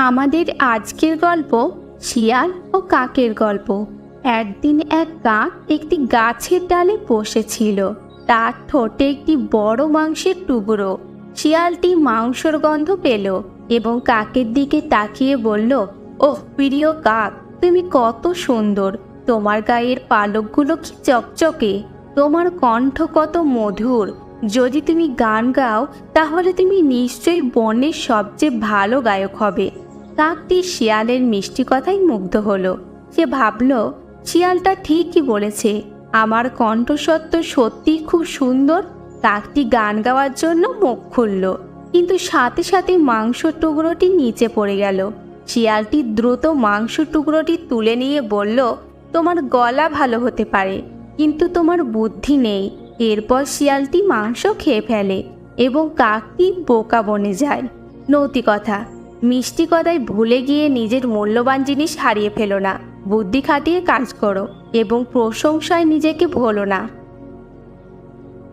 আমাদের আজকের গল্প শিয়াল ও কাকের গল্প। একদিন এক কাক একটি গাছের ডালে বসেছিল। তার ঠোঁটে একটি বড় মাংসের টুকরো। শিয়ালটি মাংসর গন্ধ পেল এবং কাকের দিকে তাকিয়ে বলল, ওহ, প্রিয় কাক, তুমি কত সুন্দর। তোমার গায়ের পালকগুলো কি চকচকে। তোমার কণ্ঠ কত মধুর। যদি তুমি গান গাও, তাহলে তুমি নিশ্চয়ই বনের সবচেয়ে ভালো গায়ক হবে। কাকটি শিয়ালের মিষ্টি কথাই মুগ্ধ হলো। সে ভাবল, শিয়ালটা ঠিকই বলেছে। আমার কণ্ঠস্বর তো সত্যিই খুব সুন্দর। কাকটি গান গাওয়ার জন্য মুখ খুলল। কিন্তু সাথে সাথে মাংস টুকরোটি নিচে পড়ে গেল। শিয়ালটি দ্রুত মাংস টুকরোটি তুলে নিয়ে বলল, তোমার গলা ভালো হতে পারে, কিন্তু তোমার বুদ্ধি নেই। এরপর শিয়ালটি মাংস খেয়ে ফেলে এবং কাকটি বোকা বনে যায়। নৌতি কথা মিষ্টি কদায় ভুলে গিয়ে নিজের মূল্যবান জিনিস হারিয়ে ফেলো না। বুদ্ধি খাটিয়ে কাজ করো এবং প্রশংসায় নিজেকে ভোলো না।